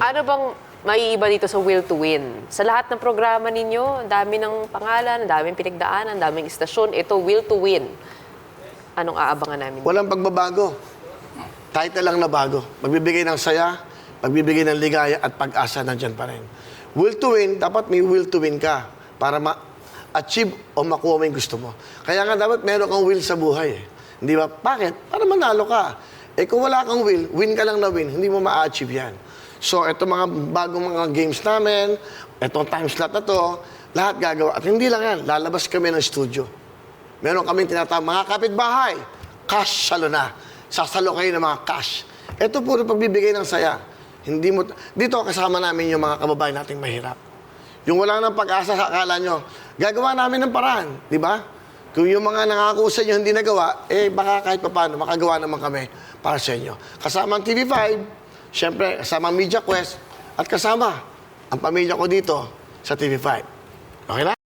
Ano bang maiiba dito sa Will to Win? Sa lahat ng programa ninyo, ang dami ng pangalan, ang daming pinagdaanan, ang daming istasyon. Ito, Will to Win. Anong aabangan namin? Walang pagbabago. Na lang na bago. Magbibigay ng saya, magbibigay ng ligaya at pag-asa nandyan pa rin. Will to win, dapat may will to win ka para ma-achieve o makuha mo yung gusto mo. Kaya nga dapat meron kang will sa buhay. Eh. Hindi ba? Bakit? Para manalo ka. Eh kung wala kang will, win ka lang na win, hindi mo ma-achieve yan. So, ito mga bagong mga games namin, itong time slot na to, lahat gagawa. At hindi lang yan, lalabas kami ng studio. Meron kaming tinatawag, mga kapitbahay, cash salo na. Sasalo kayo ng mga cash. Ito puro pagbibigay ng saya. Hindi mo, dito kasama namin yung mga kababayan nating mahirap. Yung wala nang pag-asa sa akala nyo, gagawa namin ng paraan, di ba? Kung yung mga nangako sa inyo hindi nagawa, eh baka kahit paano, makagawa naman kami para sa inyo. Kasama ang TV5, syempre kasama ang Media Quest, at kasama ang pamilya ko dito sa TV5. Okay na?